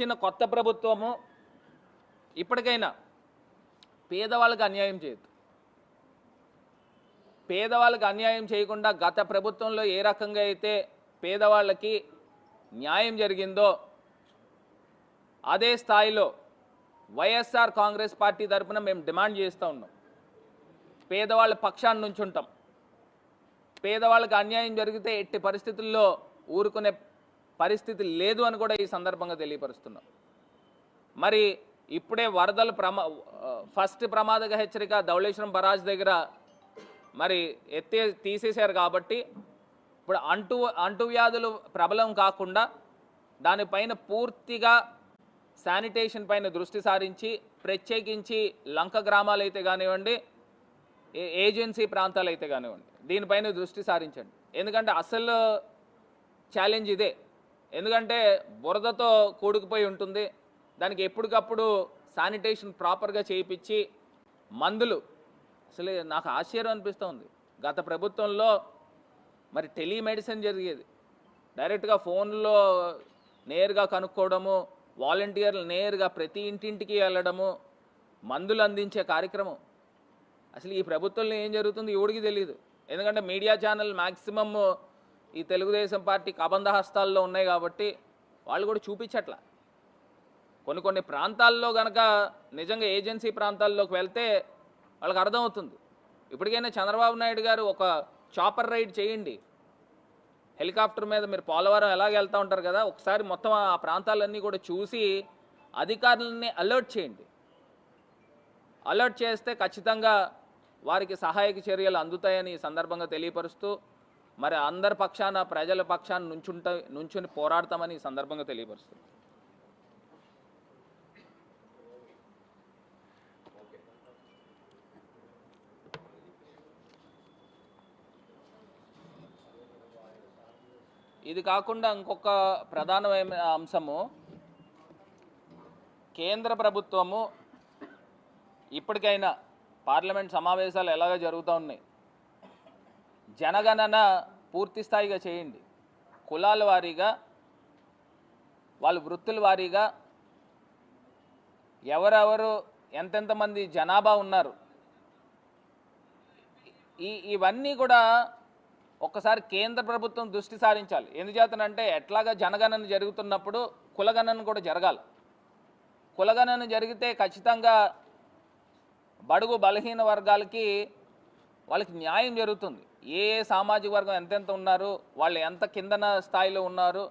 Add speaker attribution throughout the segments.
Speaker 1: వచ్చిన కొత్త ప్రభుత్వము ఇప్పటికైనా పేదవాళ్ళకి అన్యాయం చేయొద్దు. పేదవాళ్ళకి అన్యాయం చేయకుండా గత ప్రభుత్వంలో ఏ రకంగా అయితే పేదవాళ్ళకి న్యాయం జరిగిందో అదే స్థాయిలో వైఎస్ఆర్ కాంగ్రెస్ పార్టీ తరపున మేము డిమాండ్ చేస్తూ ఉన్నాం. పేదవాళ్ళ పక్షాన్ని నుంచుంటాం. పేదవాళ్ళకి అన్యాయం జరిగితే ఎట్టి పరిస్థితుల్లో ఊరుకునే పరిస్థితి లేదు అని కూడా ఈ సందర్భంగా తెలియపరుస్తున్నాం. మరి ఇప్పుడే వరదలు ప్రమా ఫస్ట్ ప్రమాదక హెచ్చరిక ధవళేశ్వరం బరాజ్ దగ్గర మరి ఎత్తే తీసేశారు కాబట్టి ఇప్పుడు అంటు అంటువ్యాధులు ప్రబలం కాకుండా దానిపైన పూర్తిగా శానిటేషన్ పైన దృష్టి సారించి ప్రత్యేకించి లంక గ్రామాలు అయితే కానివ్వండి ఏ- ఏజెన్సీ ప్రాంతాలు అయితే కానివ్వండి దీనిపైన దృష్టి సారించండి. ఎందుకంటే అసలు ఛాలెంజ్ ఇదే. ఎందుకంటే బురదతో కూడుకుపోయి ఉంటుంది. దానికి ఎప్పటికప్పుడు శానిటేషన్ ప్రాపర్గా చేయించి మందులు. అసలు నాకు ఆశ్చర్యం అనిపిస్తూ ఉంది గత ప్రభుత్వంలో మరి టెలిమెడిసిన్ జరిగేది. డైరెక్ట్గా ఫోన్లో నేరుగా కనుక్కోవడము వాలంటీర్లు నేరుగా ప్రతి ఇంటింటికి వెళ్ళడము మందులు అందించే కార్యక్రమం. అసలు ఈ ప్రభుత్వంలో ఏం జరుగుతుంది ఎవడికి తెలియదు ఎందుకంటే మీడియా ఛానల్ మ్యాక్సిమమ్ ఈ తెలుగుదేశం పార్టీ కబంధ హస్తాల్లో ఉన్నాయి కాబట్టి వాళ్ళు కూడా చూపించట్ల. కొన్ని కొన్ని ప్రాంతాల్లో కనుక నిజంగా ఏజెన్సీ ప్రాంతాల్లోకి వెళ్తే వాళ్ళకి అర్థమవుతుంది. ఇప్పటికైనా చంద్రబాబు నాయుడు గారు ఒక చాపర్ రైడ్ చేయండి. హెలికాప్టర్ మీద మీరు పోలవరం ఎలాగ వెళ్తూ ఉంటారు కదా ఒకసారి మొత్తం ఆ ప్రాంతాలన్నీ కూడా చూసి అధికారులని అలర్ట్ చేయండి. అలర్ట్ చేస్తే ఖచ్చితంగా వారికి సహాయక చర్యలు అందుతాయని సందర్భంగా తెలియపరుస్తూ మరి అందరి పక్షాన ప్రజల పక్షాన నుంచుంట నుంచుని పోరాడతామని ఈ సందర్భంగా తెలియపరుస్తుంది. ఇది కాకుండా ఇంకొక ప్రధానమైన అంశము కేంద్ర ప్రభుత్వము ఇప్పటికైనా పార్లమెంట్ సమావేశాలు ఎలాగ జరుగుతూ ఉన్నాయి? జనగణన పూర్తి స్థాయిగా చేయండి. కులాల వారీగా వాళ్ళ వృత్తుల వారీగా ఎవరెవరు ఎంతెంత మంది జనాభా ఉన్నారు. ఈ ఇవన్నీ కూడా ఒక్కసారి కేంద్ర ప్రభుత్వం దృష్టి సారించాలి. ఎందుచేతనంటే ఎట్లాగా జనగణన జరుగుతున్నప్పుడు కులగణన కూడా జరగాలి. కులగణన జరిగితే ఖచ్చితంగా బడుగు బలహీన వర్గాలకి వాళ్ళకి న్యాయం జరుగుతుంది. ఏ ఏ సామాజిక వర్గం ఎంతెంత ఉన్నారు వాళ్ళు ఎంత కిందన స్థాయిలో ఉన్నారు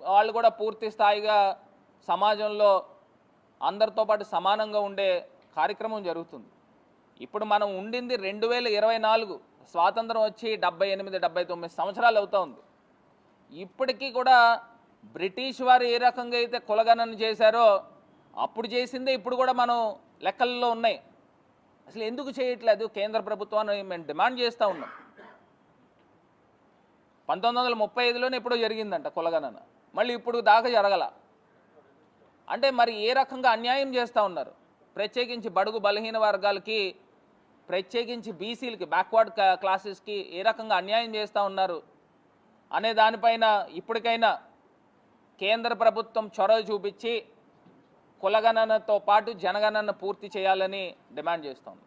Speaker 1: వాళ్ళు కూడా పూర్తి స్థాయిగా సమాజంలో అందరితో పాటు సమానంగా ఉండే కార్యక్రమం జరుగుతుంది. ఇప్పుడు మనం ఉండింది రెండు వేల ఇరవై నాలుగు. స్వాతంత్రం వచ్చి డెబ్బై ఎనిమిది డెబ్బై తొమ్మిది సంవత్సరాలు అవుతా ఉంది. ఇప్పటికీ కూడా బ్రిటిష్ వారు ఏ రకంగా అయితే కులగణన చేశారో అప్పుడు చేసిందే ఇప్పుడు కూడా మనం లెక్కల్లో ఉన్నాయి. అసలు ఎందుకు చేయట్లేదు? కేంద్ర ప్రభుత్వాన్ని మేము డిమాండ్ చేస్తూ ఉన్నాం. పంతొమ్మిది వందల ముప్పై ఐదులోనే ఎప్పుడో జరిగిందంట కులగణన మళ్ళీ ఇప్పుడు దాకా జరగల. అంటే మరి ఏ రకంగా అన్యాయం చేస్తూ ఉన్నారు? ప్రత్యేకించి బడుగు బలహీన వర్గాలకి ప్రత్యేకించి బీసీలకి బ్యాక్వర్డ్ క్లాసెస్కి ఏ రకంగా అన్యాయం చేస్తూ ఉన్నారు? అనే దానిపైన ఇప్పటికైనా కేంద్ర ప్రభుత్వం చొరవ చూపించి కులగణనతో పాటు జనగణన పూర్తి చేయాలని డిమాండ్ చేస్తోంది.